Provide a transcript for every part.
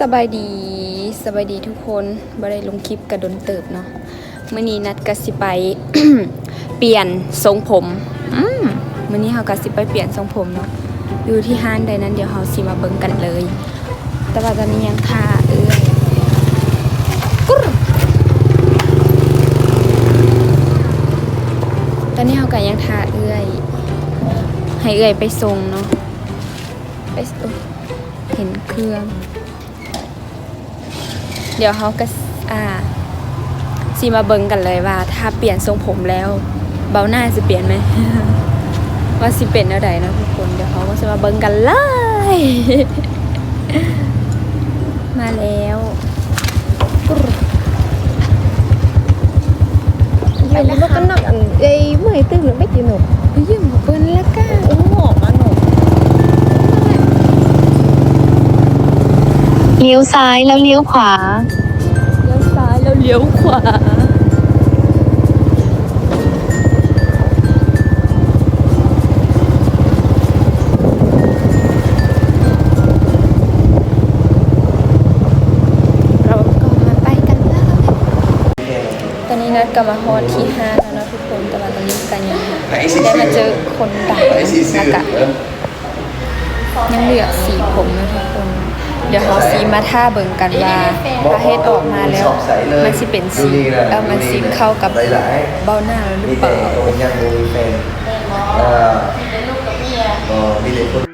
สบายดีสบายดีทุกคนบ่ได้ลงคลิปกระดนเติบเนาะเมื้อนี้นัดกสิไป เปลี่ยนทรงผมอืมมื้อนี้เฮากสิไปเปลี่ยนทรงผมเนาะอยู่ที่ห้านใดนั้นเดี๋ยวเฮาสิมาเบิ่งกันเลย แต่ว่าตอนนี้ยังท่าเอื้อยกุ๊ตอนนี้เฮาก็ยังท่าเอื้อยให้เอื้อยไปส่งเนาะไปเห็นเครื่อง เดี๋ยวเขาก็สอ่าซีมาเบิงกันเลยว่า ถ้าเปลี่ยนทรงผมแล้ว เบาหน้าจะเปลี่ยนไหม ว่าสิเป็นอะไรนะทุกคน เดี๋ยวเขาก็จะมาเบิงกันเลย มาแล้วกรุ๊ดไปแล้วก็นอกอันเอ้ยเมื่อยตึ้งหรือไม่กินหนกไปยืมกับเปิ้นแล้วก้า โอ้หอมอะหนก เลี้ยวซ้ายแล้วเลี้ยวขวา เลี้ยวซ้ายแล้วเลี้ยวขวา เราก็มาไปกันเลยตอนนี้นัดก็มาฮอดที่ห้าแล้วนะทุกคนแต่ว่าตอนนี้กันยังได้มาเจอคนดังแล้วก็ยังเหลือสีผมนะทุกคน เดี๋ยวเขาซีมาท่าเบิ่งกันว่าถ้าเฮ็ดออกมาแล้ว มันสิเป็นสีเออมันสิเข้ากับเบ้าหน้าหรือมีเปแต่ล่าคนยังมีแฟนเอ่อมีแต่คน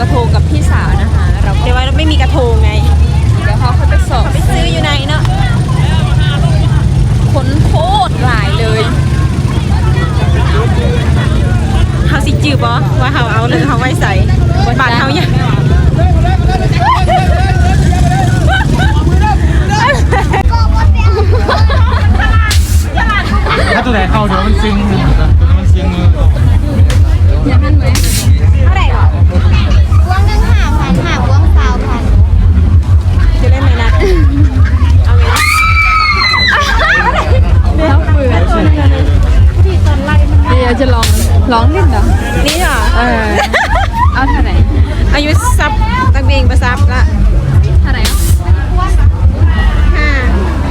กระทงกับพี่สาวนะคะ เราก็เดี๋ยวว่าเราไม่มีกระทงไง เดี๋ยวเขาค่อยไปสอบไปซื้ออยู่ไหนเนาะคนโคตรหลายเลยเฮาสิจืบอว่าเฮาเอาหรือเฮาไว้ใส่บาทเฮาเนี่ยถ้าตัวไหนเข้าเดี๋ยวมันซิงเดี๋ยวมันซิง อเออเอาเท่าไหร่อายุซับตักเบงประซับละเท่าไหร่อะห้า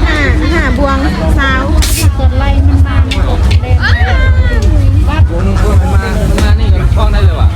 ห้าห้าบวงสาววงนึงก็มามานี่กันฟ้องได้เลยว่ะ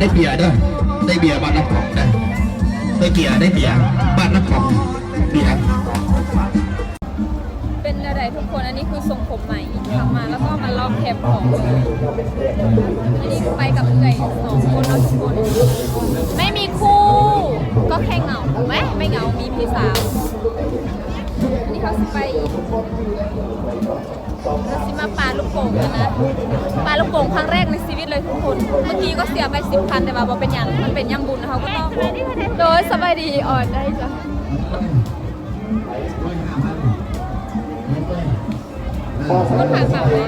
ได้เบียร์ด้วยได้เบียร์บ้านน้ำของได้ได้เบียร์ได้เบียร์บ้านน้ำของเบียร์เป็นอะไรทุกคนอันนี้คือทรงผมใหม่ทำมาแล้วก็มาลอกแคปของอันนี้ไปกับเอื่อยสองคนเนาทุกคนไม่มีคู่ ก็แค่เหงาไหมไม่เหงามีพี่สาวอันนี้เขาสไป เราสิมาปลาลูกโป่งกันนะปลาลูกโป่งครั้งแรกในชีวิตเลยทุกคน เมื่อกี้ก็เสียไปสิบพันแต่ว่าบ่เป็นอย่างมันเป็นยังบุญนะเขาก็ต้องโดยสบายดีอ่อนได้จ้ะคนผ่านเปล่าเลย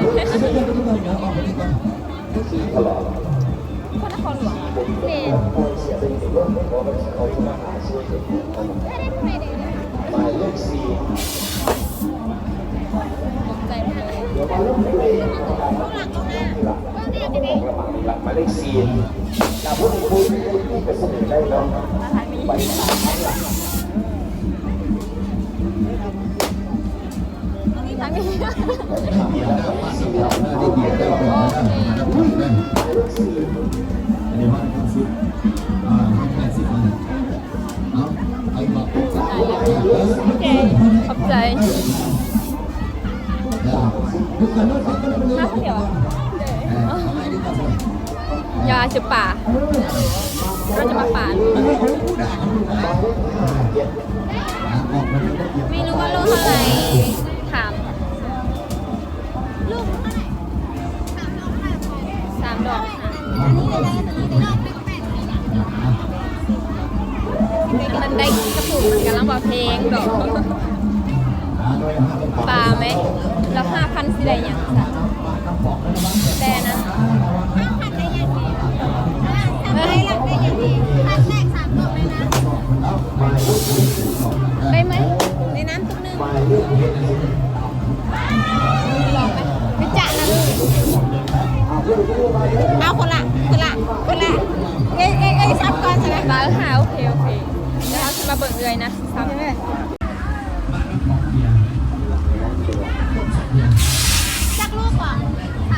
คนนครหลวงเมน ตกใจหมดเลยหมายเลขสี่ดาวพุธคุณที่เป็นสมุนได้แล้วนี่ทางนี้เบียร์ได้สี่ดาได้เบียร์ได้เป็นได้ได้ได้อันนี้ว่าสิบอ่าแปดสิบเอาไอ้บอกโอเคขอบใจ น่าเที่ยวอะยาจะป่าเราจะมาป่าไม่รู้ว่าโลเท่าไหร่ถามลูกสามดอกค่ะมันได้กระปุกมันกำลังบอกเพลงดอกปลาไหม แล้วห้าพันสิได้ยังจ้ะแต่นะเอ้ยได้ไหมในน้ำตุ๊กนึงลองไหมไปจ่านะลูกเอาคนละคนละคนละเอ้ยเอ้ยเอ้ยซับก่อนใช่ไหมมาแล้วค่ะโอเคโอเคแล้วจะมาเบิกเลยนะซ้ำ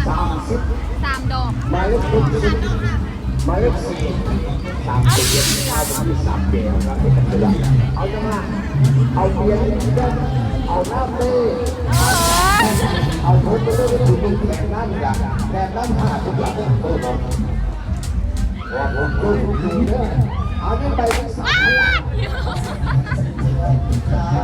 สามสิบสามดอกหมายเลขสี่หมายเลขสี่สามสิบเอ็ดเอาสามสิบสามเบียร์ครับเป็นกันเลยเอาจังหวะเอาเบียร์เอาหน้ำเต้เอาทุบไปเลยไปถึงแบบนั้นอย่างแบบนั้นหาทุกอย่างเลยโอ้โหว่าผมดูดูเนี่ยเอาไปไปทั้งสาม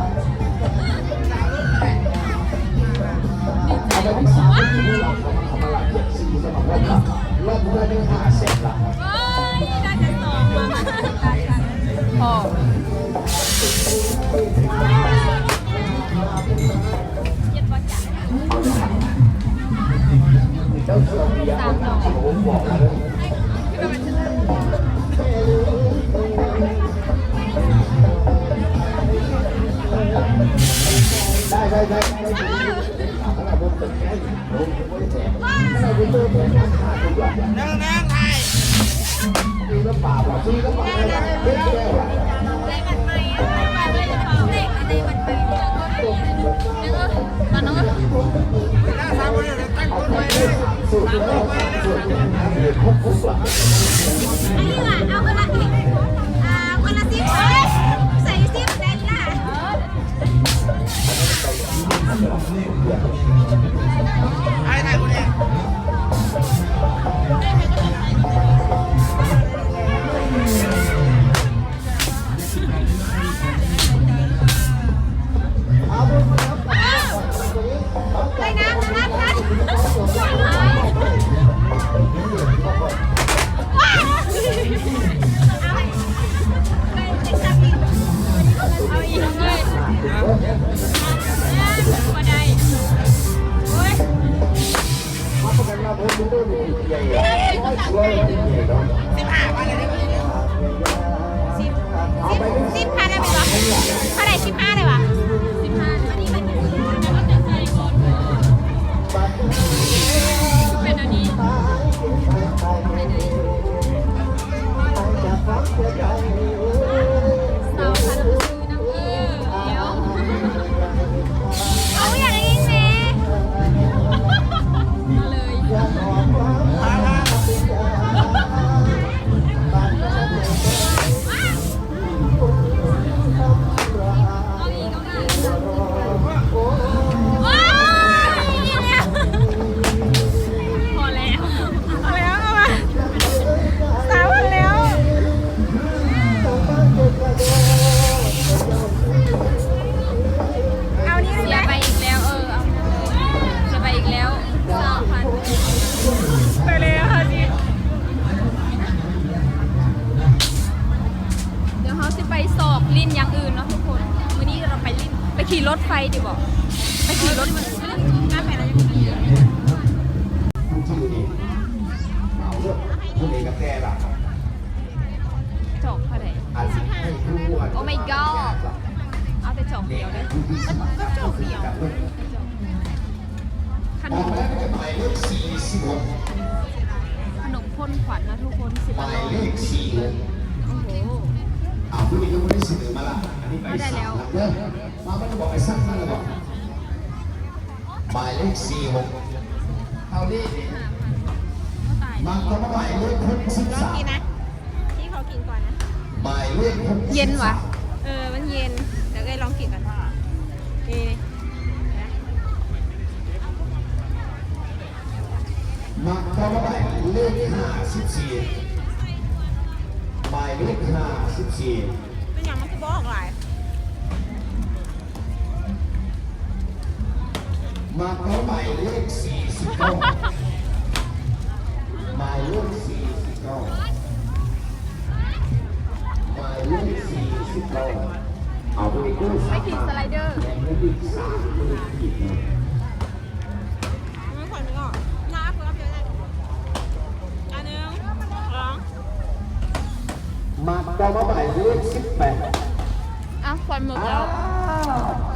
อันนี้ว่ะเอาคนละอ่าคนละสิบใส่สิบได้ละเ Cái này là. เอาแต่จอกเดียวเลยก็จอกเดียวขนมมาแล้วก็จะหมายเลขสี่สิบหกขนมพ่นขวัญนะทุกคนสิบหละมายเลขสี่โอ้โหเอาผู้นี้ยังไม่ได้เสนอมาละอันนี้ไปได้แล้วสามเด้อมาไม่ได้บอกไปสักนั่นเลยบอกหมายเลขสี่หกเท่านี้ก็ตายมาก็มาหมายเลขหกสิบสามที่เขากินก่อนนะหมายเลขหกเย็นวะเออมันเย็น ลองกินกันนี่มาก็มาหมาเลขห้าสิบสี่หมายเลขห้าสิบสี่เป็นอย่างมันคือบอกหลายมาก็หมาเลขสี่สิบเก้าหมายเลขสี่สิบเก้าหมายเลขสี่สิบเก้า ไปกู้ไปกินสไลเดอร์แบ่งให้อีกสามคนอีกนะไม่ขวัญนึกออกน้าเพิ่มเยอะเลยอันหนึงสองมาก็มาหมายเลขสิบแปดอะขวัญหมดอ้าแล้วว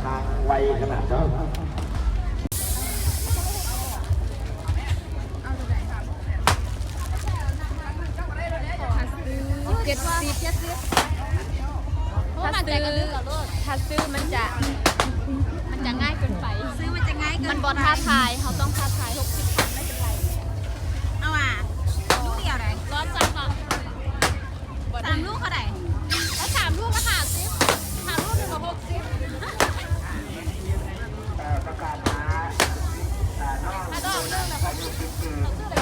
ทางไวขนาดนั้นเจ็ดสิบเจ็ดสิบ ถ้าซื้อถ้าซื้อมันจะ มันจะง่ายเกินไป ซื้อมันจะง่ายเกินมันบอท้าทายเขาต้องท้าทายหกสิบพันไม่เป็นไร เอาอะลูกเดียวไหนร้อนจังค่ะสามลูกเขาไหนแล้วสามลูกก็หาสิสามลูกหนึ่งกับหกสิบถ้าดอกเรื่องแบบหกสิบเขาซื้อ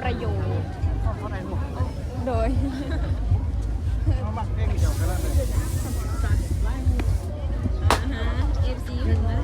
ประโยชน์ เข้าเข้นหมดโดย เขามักเพงเดียวกันเลย FC ถึงแล้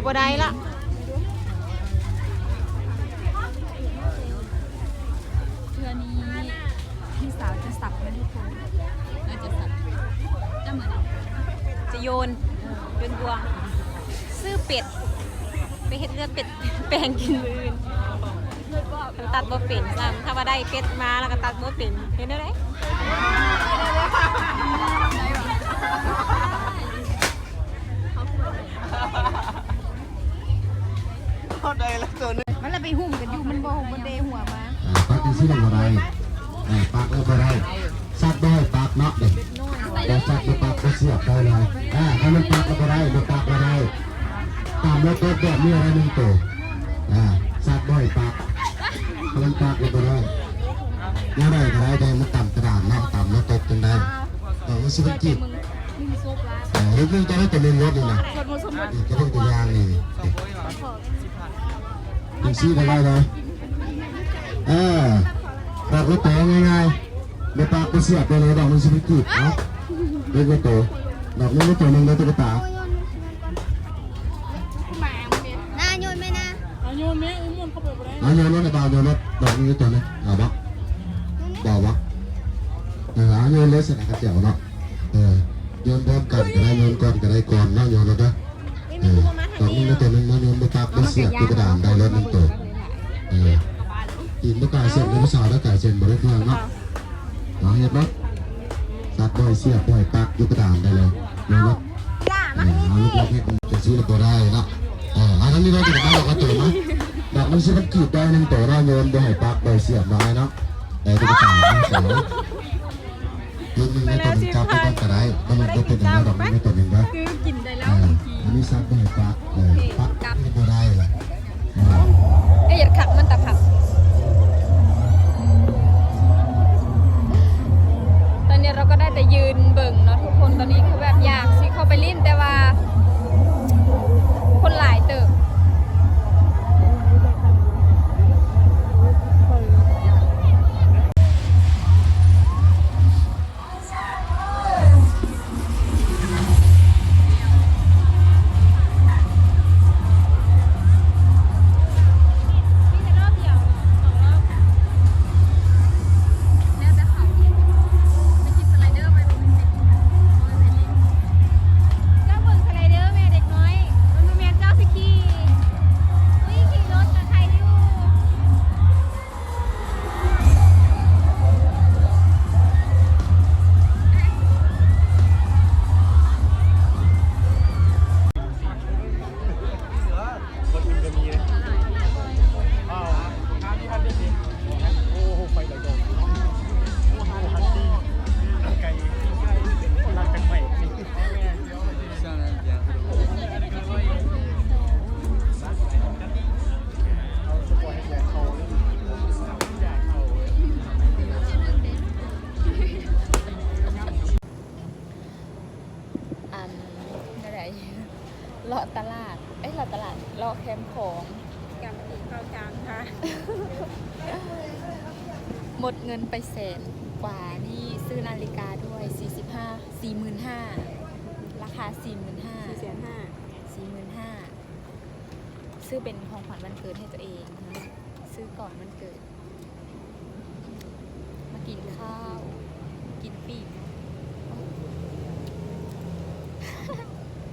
บอกว่าบ่ได้ละเทื่อนี้พี่สาวจะสับนะทุกคนน่าจะสับจะเหมือนจะโยนโยนบวงซื้อเป็ด ไปเฮ็ดเลือดเป็ดแปลงกินมืออื่นมันตัดบ่เป็นซ้ำถ้าว่าได้เป็ดมาแล้วก็ตัดบ่เป็นเห็นได้ไหม มันละไปหุ่มกันอยู่มันบ่หุ่มมันเดหัวมาอ่าปักที่ซื้ออะไรอ่าปักแล้วก็ได้ซักได้ปักเนาะเด็กแต่ซักไม่ปักก็เสียบได้เลยอ่าถ้ามันปักแล้วก็ได้ไม่ปักก็ได้ตามแล้วก็แบบนี้อะไรหนึ่งตัวอ่าซักบ่อยปักถ้ามันปักแล้วก็ได้เนี่ยได้ก็ได้ได้มันต่ำกระดานเนาะต่ำแล้วตกจนได้แต่ว่าสิบกิจ มึงมึงซุปละแต่เรื่องตัวนี้ตัวเล่นรถนี่นะสดมสมนี่ก็เรื่องตัวยางนี่ยังซี่ก็ได้เลยเออปักแล้วตัวง่ายๆไม่ปักก็เสียบไปเลยดอกมันสิบกิจเนาะเล่นก็ตัวดอกนี้ก็ตัวหนึ่งได้ตุ๊กตาน่าโยนไหมนะเอาโยนรถในบ่าวโยนรถดอกนี้ตัวนึงเอาบักบ่าวบักเออเอาโยนเลยสนามกระเจียวเนาะเออ โยนพร้อมกันก็ได้โยนก่อนก็ได้ก่อนเนาะโยนรถนะเออดอกนี้ก็ตัวนึงมาโยนไปปักก็เสียบตุ๊กตาได้รถหนึ่งตัวเออกินไม่กายเส้นไม่สาวแล้วกายเส้นบริเวณเนาะเอาเห็ดรถสัตว์บ่อยเสียบบ่อยปักตุ๊กตาได้เลยโยนรถเอาลูกเล็กให้คุณจะซื้อตัวได้เนาะเอออันนั้นนี่เราจะได้ดอกกระตุ้นนะดอกมันซื้อมันกีดได้หนึ่งตัวเราโยนโดยให้ปักโดยเสียบน้อยเนาะแต่ตุ๊กตาไม่สวย ลูกนึงในตัวหนึ่งจับไม่ต้องกระไรมันก็เป็นอย่างนั้นดอกนึงในตัวหนึ่งนะคือกินได้แล้เอวออันนี้ซักโดยปักเออปักไม่ตัวได้เลยเออไอ้หยัดขักมันตะผักตอนนี้เราก็ได้แต่ยืนเบิ่งเนาะทุกคนตอนนี้คือแบบอยากสิเข้าไปลิ้นแต่ว่า คนหลายเติบ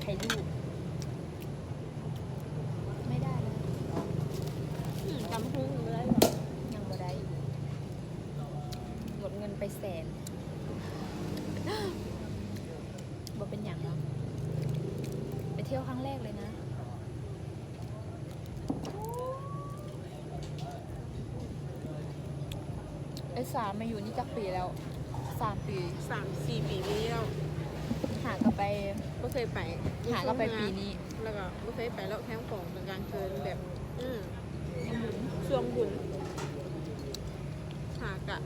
ใครลูก ไม่ได้เลยจำหุ้งเลยยังบ่ได้อยู่หมดเงินไปแสนบ่เป็นอย่างเนาะไปเที่ยวครั้งแรกเลยนะไอ้สามมาอยู่นี่จักปีแล้วสามปีสามสี่ปีแล้วหหาก็ไป ก็เคยไปหาก็ไปปีนี้ แล้วก็ก็เคยไปแล้วแคมป์ของเป็นกลารคืนแบบอืมช่วงบุญหากะ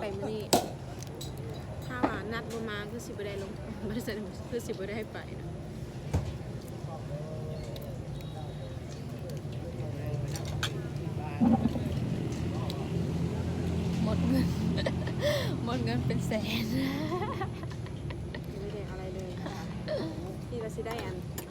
ไปมื้อนี้ถ้าว่านัดบ่มาคือสิบ่ได้ลงบ่ได้แสดงคือสิบ่ได้ไปนะ หมดเงิน หมดเงินเป็นแสน ไม่ได้อะไรเลย ที่